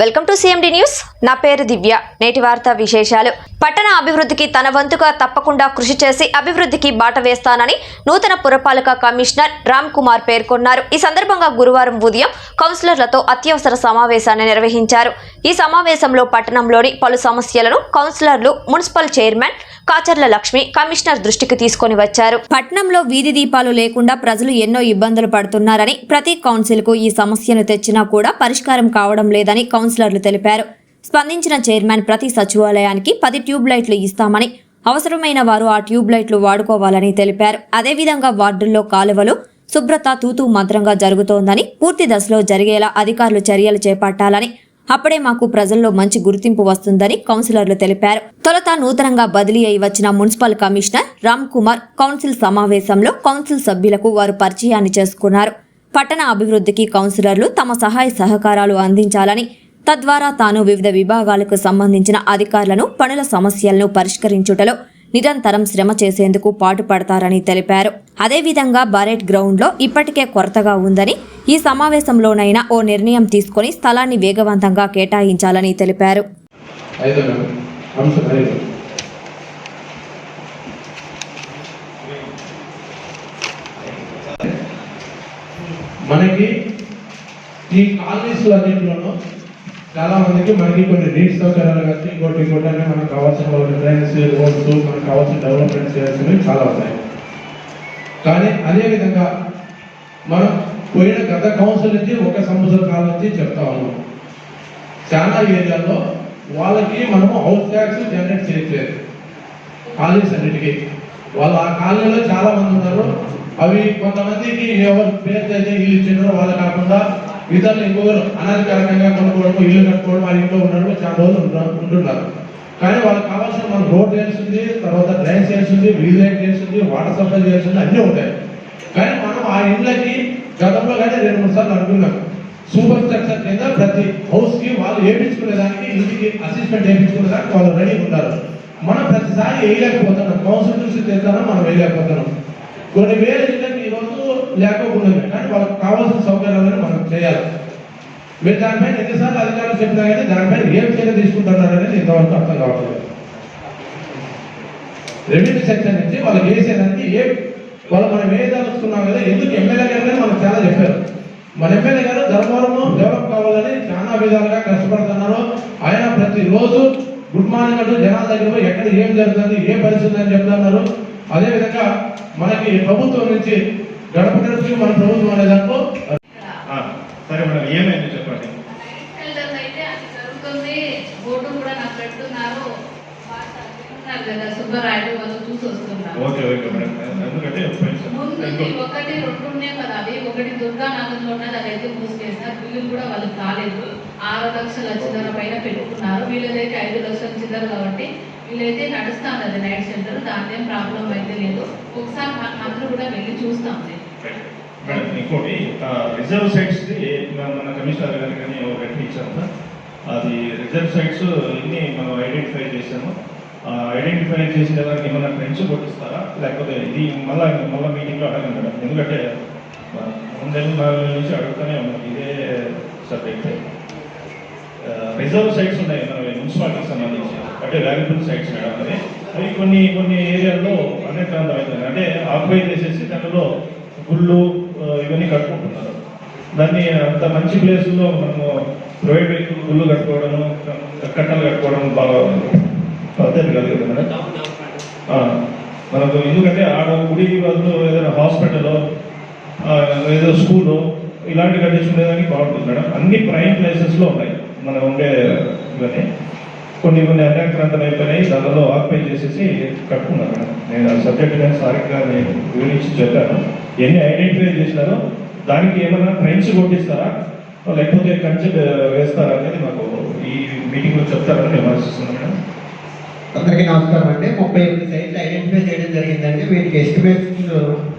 Welcome to CMD news నా పేరు దివ్య. నేటి వార్త విశేషాలు. పట్టణ అభివృద్ధికి తన వంతుగా తప్పకుండా కృషి చేసి అభివృద్ధికి బాట వేస్తానని నూతన పురపాలక కమిషనర్ రామ్ కుమార్ పేర్కొన్నారు. ఈ సందర్భంగా గురువారం ఉదయం కౌన్సిలర్లతో అత్యవసర సమావేశాన్ని నిర్వహించారు. ఈ సమావేశంలో పట్టణంలోని పలు సమస్యలను కౌన్సిలర్లు municipal chairman Kacharla Lakshmi commissioner దృష్టికి తీసుకొని వచ్చారు. పట్నంలో వీధి దీపాలు లేకుండా ప్రజలు ఎన్నో ఇబ్బందులు పడుతున్నారని ప్రతి కౌన్సిల్కు ఈ సమస్యను తెచ్చినా కూడా పరిష్కారం కావడం లేదని కౌన్సిలర్లు తెలిపారు. స్పందించిన చైర్మన్ ప్రతి సచివాలయానికి పది ట్యూబ్ లైట్లు ఇస్తామని అవసరమైన వారు ఆ ట్యూబ్ లైట్లు వాడుకోవాలని తెలిపారు. అదేవిధంగా వార్డుల్లో కాలువలు శుభ్రత తూతూ మంత్రంగా జరుగుతోందని పూర్తి దశలో జరిగేలా అధికారులు చర్యలు చేపట్టాలని అప్పుడే మాకు ప్రజల్లో మంచి గుర్తింపు వస్తుందని కౌన్సిలర్లు తెలిపారు. తొలుత నూతనంగా బదిలీ అయి వచ్చిన municipal commissioner Ram Kumar council సమావేశంలో కౌన్సిల్ సభ్యులకు వారు పరిచయాన్ని చేసుకున్నారు. పట్టణ అభివృద్ధికి కౌన్సిలర్లు తమ సహాయ సహకారాలు అందించాలని తద్వారా తాను వివిధ విభాగాలకు సంబంధించిన అధికారులను పనుల సమస్యలను పరిష్కరించుటలో నిరంతరం శ్రమ చేసేందుకు పాటుపడతారని తెలిపారు. అదేవిధంగా బరెట్ గ్రౌండ్లో ఇప్పటికే కొరతగా ఉందని ఈ సమావేశంలోనైనా ఓ నిర్ణయం తీసుకొని స్థలాన్ని వేగవంతంగా కేటాయించాలని తెలిపారు. మనకి ఈ కాలనీస్ అన్నింటిలోనూ చాలా మందికి మనకి కొన్ని నీటి సౌకర్యాలు కలిసి ఇంకోటి ఇంకోటి అని మనకు కావాల్సిన వాళ్ళకి డ్రైన్స్ రోడ్స్ మనకు కావాల్సిన డెవలప్మెంట్ చేయాల్సినవి చాలా ఉన్నాయి. కానీ అదేవిధంగా మనం పోయిన గత కౌన్సిల్ నుంచి ఒక సంవత్సరం కాలం నుంచి చెప్తా ఉన్నాం. చాలా ఏరియాల్లో వాళ్ళకి మనము హౌస్ ట్యాక్స్ జనరేట్ చేయట్లేదు కాలనీస్ అన్నిటికీ. వాళ్ళు ఆ కాలనీలో చాలా మంది ఉన్నారు. అవి కొంతమందికి ఎవరు పేరు అయితే ఇల్లు ఇచ్చినారో వాళ్ళు కాకుండా ఇతరులు ఇంకొకరు అనాధికారంగా కొనుక్కోవడం ఇల్లు కట్టుకోవడం ఆ ఇంట్లో ఉండడం చాలా రోజులు ఉంటున్నారు- కానీ వాళ్ళకి కావాల్సిన మనం రోడ్ చేస్తుంది తర్వాత డ్రైన్ చేయాల్సింది వీల్ లైట్ చేస్తుంది వాటర్ సప్లై చేస్తుంది అన్నీ ఉంటాయి. కానీ మనం ఆ ఇళ్ళకి గతంలో కానీ రెండు మూడు సార్లు అనుకున్నాం సూపర్ స్ట్రక్చర్ కింద ప్రతి హౌస్కి వాళ్ళు వేయించుకునే దానికి ఇంటికి అసిస్టెంట్ వేయించుకునే దానికి వాళ్ళు రెడీ ఉన్నారు మనం ప్రతిసారి వేయలేకపోతున్నాం. కౌన్సిల్ నుంచి మనం వేయలేకపోతున్నాం. కొన్ని వేల లేకపోకుండా కానీ వాళ్ళకి కావాల్సిన సౌకర్యాలను మనం చేయాలి. మీరు దానిపైన ఎన్నిసార్లు అధికారులు చెప్పినా కానీ దానిపైన ఏం చర్య తీసుకుంటున్నారు అనేది ఇంతవరకు అర్థం కావట్లేదు. రెవెన్యూ సెక్షన్ నుంచి వాళ్ళకి చేసేదానికి ఏ వాళ్ళు మనం వేయదలుచుకున్నాం కదా ఎందుకు ఎమ్మెల్యే గారు మనం చాలా చెప్పారు. మన ఎమ్మెల్యే గారు ధర్మవరంలో డెవలప్ కావాలని చాలా విధాలుగా కష్టపడుతున్నారు. ఆయన ప్రతిరోజు గుడ్ మార్నింగ్ అంటూ జనాల దగ్గర ఎక్కడ ఏం జరుగుతుంది ఏ పరిస్థితి అని చెప్తున్నారు. అదేవిధంగా మనకి ప్రభుత్వం నుంచి గడప గడపకి మన ప్రభుత్వం అనే దాంట్లో సరే మేడం ఏమైంది చెప్పండి? Okay okay madam. ఎందుకంటే ఒకటి రెండు ఉన్నాయి కదా. అవి ఒకటి దుర్గా నగర్లో ఉన్నది అదైతే మూసివేసినారు బిల్లులు కూడా కాలేదు ఆరు లక్షల చిల్లర పైన పెట్టుకున్నారు. వీళ్ళదైతే ఐదు లక్షల చిల్లర కాబట్టి వీళ్ళైతే నడుస్తాను అది నైట్ సెంటర్. దాని ఏం ప్రాబ్లం అయితే లేదు. ఒకసారి మా- అందరూ కూడా వెళ్ళి చూస్తాం ఇంకోటి రిజర్వ్ సైట్స్ది మన కమిషనర్ గారు కానీ ఒకటి ఇచ్చాము అది రిజర్వ్ సైట్స్ ఇన్ని మనం ఐడెంటిఫై చేసాము ఐడెంటిఫై చేసిన దానికి ఏమైనా ఫ్రెండ్స్ కొట్టిస్తారా? లేకపోతే ఇది మళ్ళీ మళ్ళీ మీటింగ్లో అడగండి మేడం. ఎందుకంటే మూడు నాలుగు నెలల నుంచి అడుగుతూనే ఉన్నాం. ఇదే సబ్జెక్ట్ రిజర్వ్ సైట్స్ ఉన్నాయి మన మున్సిపాలిటీకి సంబంధించి. అంటే వాల్యుబుల్ సైట్స్ మేడం అని అవి కొన్ని కొన్ని ఏరియాల్లో అనేక అంటే ఆక్యుపై చేసేసి దానిలో గుళ్ళు ఇవన్నీ కట్టుకుంటున్నారు. దాన్ని అంత మంచి ప్లేసుల్లో మనము ప్రైవేట్ వెహికల్ గుళ్ళు కట్టుకోవడము కట్టలు కట్టుకోవడం బాగా పద్ధతి కాదు కదా మేడం. మనకు ఎందుకంటే ఆడ గుడి వాళ్ళు ఏదైనా హాస్పిటల్ ఏదో స్కూలు ఇలాంటి కట్టించుకునేదానికి బాగుంటుంది మేడం. అన్ని ప్రైమ్ ప్లేసెస్లో ఉన్నాయి. మనం ఉండే ఇవన్నీ. కొన్ని కొన్ని అన్యాక్రాంతం అయిపోయినాయి దానిలో ఆక్యుపై చేసేసి కట్టుకున్నాను మేడం. నేను ఆ సబ్జెక్ట్ నేను సారిగా నేను వివరించి చెప్పాను. ఎన్ని ఐడెంటిఫై చేసినారో దానికి ఏమైనా ట్రైన్స్ కొట్టిస్తారా? లేకపోతే కంచె వేస్తారా అనేది మాకు ఈ మీటింగ్లో చెప్తారని మేము ఆశిస్తున్నాం మేడం. అందరికీ నమస్కారం అండి. ముప్పై ఎనిమిది సైట్లు ఐడెంటిఫై చేయడం జరిగిందండి. వీటికి ఎస్టిమేట్స్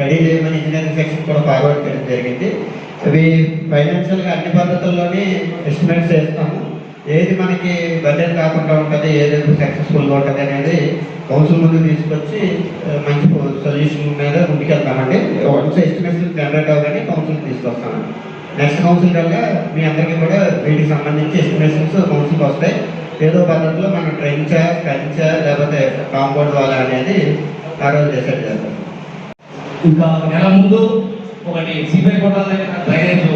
రెడీ చేయమని ఇంజనీరింగ్ సెక్షన్ కూడా ఫార్వర్డ్ చేయడం జరిగింది. అవి ఫైనాన్షియల్గా అన్ని పద్ధతులు ఏది మనకి బడ్జెట్ కాకుండా ఉంటుంది ఏది సక్సెస్ఫుల్గా ఉంటుంది అనేది కౌన్సిల్ ముందు తీసుకొచ్చి మంచి సొల్యూషన్ మీద ముందుకెళ్తామండి. వన్స్ ఎస్టిమేషన్ జనరేట్ అవ్వగానే కౌన్సిల్ తీసుకొస్తామండి. నెక్స్ట్ కౌన్సిల్ కల్లా మీ అందరికీ కూడా వీటికి సంబంధించి ఎస్టిమేషన్స్ కౌన్సిల్కి వస్తాయి. ఏదో పద్ధతిలో మనం ట్రెంచా కంచా లేకపోతే కాంపౌండ్ వాళ్ళ అనేది ఆ రోజు డిసైడ్ చేద్దాం ఇంకా నెల ముందు ఒకటి సిబిఐ కోటాల దగ్గర డ్రైనేజ్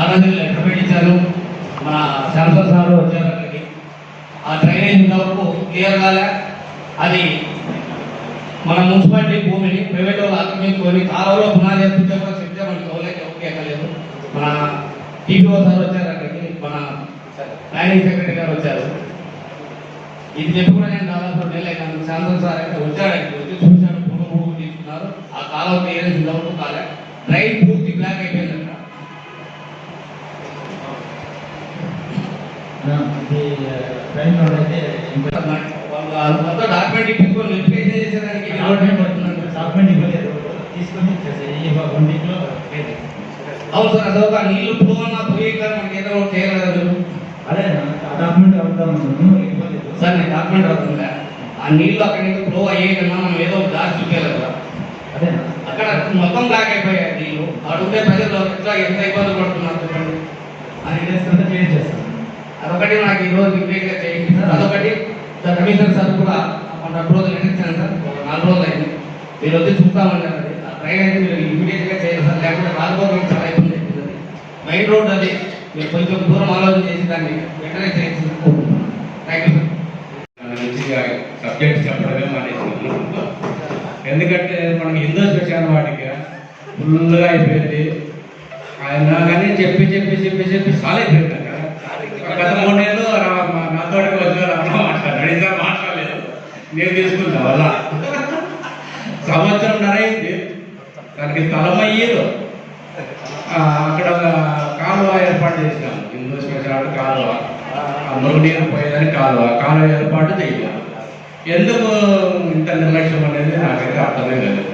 ఆర్డర్ లెటర్ పెట్టించారు మన శాంసన్ సార్ వచ్చారు అక్కడికి. ఆ డ్రైనేజ్ ఇంతవరకు క్లియర్ కాలే. అది మన మున్సిపాలిటీ భూమిని ప్రైవేట్ వాళ్ళు ఆక్రమించుకొని కాలంలో పునాది వేస్తుంటే కూడా చెప్తే మనకి ఎవరికి ఓకే ఎక్కలేదు మన టీపీఓ సార్ వచ్చారు అక్కడికి మన ప్లానింగ్ సెక్రటరీ గారు వచ్చారు. ఇది చెప్పి కూడా నేను దాదాపు రెండు నెలలు అయినా శాంతం సార్ అయితే వచ్చాడు ఇక్కడ వచ్చి చూశాడు భూమి భూమి తీసుకున్నారు. ఆ కాలం క్లియరెన్స్ ఇంతవరకు కాలే. రైట్ పూర్తి బ్లాక్ అయిపోయింది అక్కడ వాళ్ళు మొత్తం డాక్యుమెంట్ వెరిఫికేషన్ చేసేదానికి డాక్యుమెంట్ పడుతుందండి అవును సార్ అదొక నీళ్ళు పోవన్నా పోయి మనకి ఏదో ఒకటి చేయాలి కదా మీరు. సార్ నేను డాక్యుమెంట్ అవుతుందా? ఆ నీళ్ళు అక్కడి నుంచి ఫ్లో అయ్యే కన్నా మనం ఏదో దారి కదా. అక్కడ మొత్తం బ్లాక్ అయిపోయాయి నీళ్ళు అడుగుతే ప్రజలు ఎట్లా ఎంత ఇబ్బంది పడుతున్నారు చెప్పండి. అదొకటి నాకు ఈ రోజు ఇమీడియట్ చేయండి సార్. అదొకటి సార్ కమిషనర్ సార్ కూడా మన రెండు రోజులు ఎన్నిచ్చాను సార్. ఒక నాలుగు రోజులు అయింది. మీరు వచ్చి చూస్తామన్నారు అది. ఆ ట్రైన్ అయితే మీరు ఇమీడియట్గా చేయాలి సార్. లేకపోతే నాలుగు చాలా ఇబ్బంది అవుతుంది మెయిన్ రోడ్ అది. మీరు కొంచెం దూరం ఆలోచన చేసి దాన్ని వెంటనే చేయండి సార్. థ్యాంక్ యూ సార్ మంచిగా సబ్జెక్ట్ చెప్పడమే మానేసి ఎందుకంటే మనకి హిందూ వచ్చాను వాటికి ఫుల్గా అయిపోయింది. ఆయన కానీ చెప్పి చెప్పి చెప్పి చెప్పి చాలా అయిపోయింది. గత మూడు నెలలు రా- వచ్చిన నాతోటి వచ్చారు అమ్మ మాట్లాడలేదు. నేను తీసుకుంటా వల్ల. సంవత్సరం నరైంది. దానికి స్థలం అయ్యేది. అక్కడ ఒక కాలువ ఏర్పాటు చేసినాం. హిందూ స్పెషల్ కాలువ. ఆ మురుగునీరు పోయేదని కాలువ. కాలువ ఏర్పాటు చేయాలి. ఎందుకు ఇంత నిర్లక్ష్యం అనేది నాకైతే అర్థమే లేదు